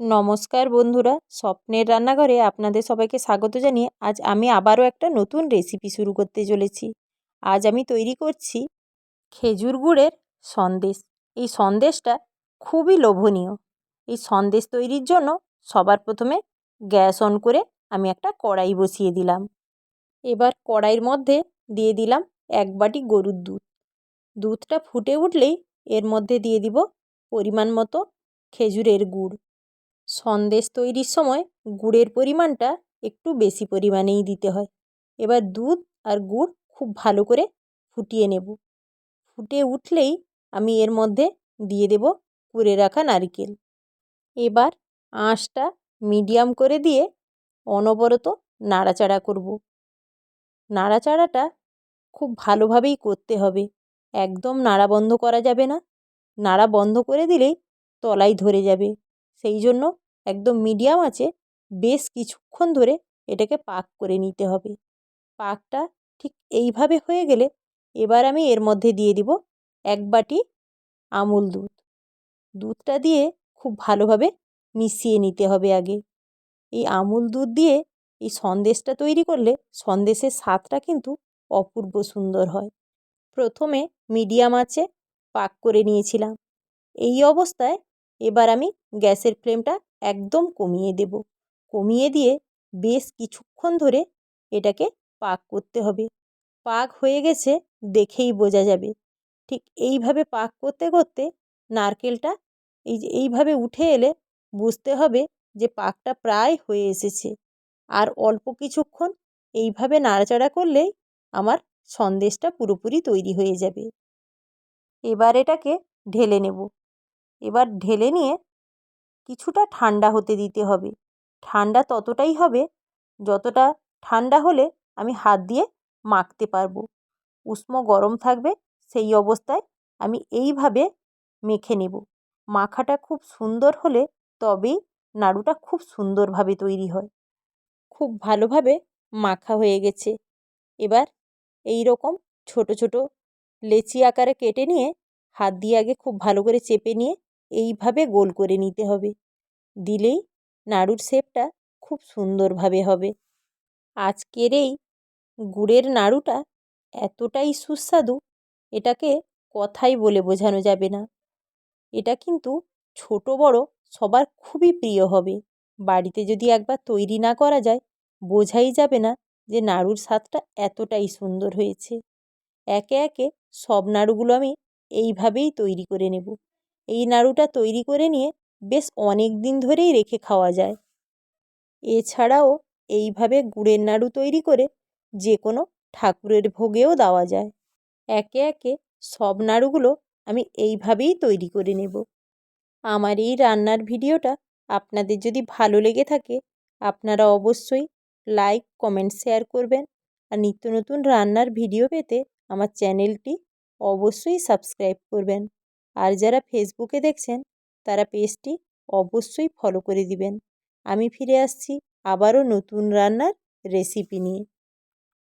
নমস্কার বন্ধুরা, স্বপ্নের রান্নাঘরে আপনাদের সবাইকে স্বাগত জানিয়ে আজ আমি আবারও একটা নতুন রেসিপি শুরু করতে চলেছি। আজ আমি তৈরি করছি খেজুর গুড়ের সন্দেশ। এই সন্দেশটা খুবই লোভনীয়। এই সন্দেশ তৈরির জন্য সবার প্রথমে গ্যাস অন করে আমি একটা কড়াই বসিয়ে দিলাম। এবার কড়াইয়ের মধ্যে দিয়ে দিলাম এক বাটি গরুর দুধ। দুধটা ফুটে উঠলেই এর মধ্যে দিয়ে দিব পরিমাণ মতো খেজুরের গুড়। সন্দেশ তৈরির সময় গুড়ের পরিমাণটা একটু বেশি পরিমাণেই দিতে হয়। এবার দুধ আর গুড় খুব ভালো করে ফুটিয়ে নেব। ফুটে উঠলেই আমি এর মধ্যে দিয়ে দেব কুড়ে রাখা নারকেল। এবার আঁশটা মিডিয়াম করে দিয়ে অনবরত নাড়াচাড়া করব। নাড়াচাড়াটা খুব ভালোভাবেই করতে হবে। একদম নাড়া বন্ধ করা যাবে না। নাড়া বন্ধ করে দিলেই তলায় ধরে যাবে। সেই জন্য একদম মিডিয়াম আছে, বেশ কিছুক্ষণ ধরে এটাকে পাক করে নিতে হবে। পাকটা ঠিক এইভাবে হয়ে গেলে এবার আমি এর মধ্যে দিয়ে দিব এক বাটি আমুল দুধ। দুধটা দিয়ে খুব ভালোভাবে মিশিয়ে নিতে হবে আগে। এই আমুল দুধ দিয়ে এই সন্দেশটা তৈরি করলে সন্দেশের স্বাদটা কিন্তু অপূর্ব সুন্দর হয়। প্রথমে মিডিয়াম আছে, পাক করে নিয়েছিলাম। এই অবস্থায় এবার আমি গ্যাসের ফ্লেমটা একদম কমিয়ে দেব। কমিয়ে দিয়ে বেশ কিছুক্ষণ ধরে এটাকে পাক করতে হবে। পাক হয়ে গেছে দেখেই বোঝা যাবে। ঠিক এইভাবে পাক করতে করতে নারকেলটা এই যে এইভাবে উঠে এলে বুঝতে হবে যে পাকটা প্রায় হয়ে এসেছে। আর অল্প কিছুক্ষণ এইভাবে নাড়াচাড়া করলেই আমার সন্দেশটা পুরোপুরি তৈরি হয়ে যাবে। এবার এটাকে ঢেলে নেব। এবার ঢেলে নিয়ে কিছুটা ঠান্ডা হতে দিতে হবে। ঠান্ডা ততটাই হবে যতটা ঠান্ডা হলে আমি হাত দিয়ে মাখতে পারব। উষ্ণ গরম থাকবে সেই অবস্থায় আমি এইভাবে মেখে নেব। মাখাটা খুব সুন্দর হলে তবেই নাড়ুটা খুব সুন্দরভাবে তৈরি হয়। খুব ভালোভাবে মাখা হয়ে গেছে। এবার এই রকম ছোটো ছোটো লেচি আকারে কেটে নিয়ে হাত দিয়ে আগে খুব ভালো করে চেপে নিয়ে এইভাবে গোল করে নিতে হবে। দিলেই নাড়ুর শেপটা খুব সুন্দরভাবে হবে। আজকের এই গুড়ের নাড়ুটা এতটাই সুস্বাদু, এটাকে কথাই বলে বোঝানো যাবে না। এটা কিন্তু ছোটো বড়ো সবার খুবই প্রিয় হবে। বাড়িতে যদি একবার তৈরি না করা যায়, বোঝাই যাবে না যে নাড়ুর স্বাদটা এতটাই সুন্দর হয়েছে। একে একে সব নাড়ুগুলো আমি এইভাবেই তৈরি করে নেব। এই নাড়ুটা তৈরি করে নিয়ে বেশ অনেক দিন ধরেই রেখে খাওয়া যায়। এছাড়াও এইভাবে গুড়ের নাড়ু তৈরি করে যে কোনো ঠাকুরের ভোগেও দেওয়া যায়। একে একে সব নাড়ুগুলো আমি এইভাবেই তৈরি করে নেব। আমার এই রান্নার ভিডিওটা আপনাদের যদি ভালো লেগে থাকে, আপনারা অবশ্যই লাইক, কমেন্ট, শেয়ার করবেন। আর নিত্য নতুন রান্নার ভিডিও পেতে আমার চ্যানেলটি অবশ্যই সাবস্ক্রাইব করবেন। আর যারা ফেসবুকে দেখছেন, তারা পেজটি অবশ্যই ফলো করে দিবেন। আমি ফিরে আসছি আবারও নতুন রান্নার রেসিপি নিয়ে।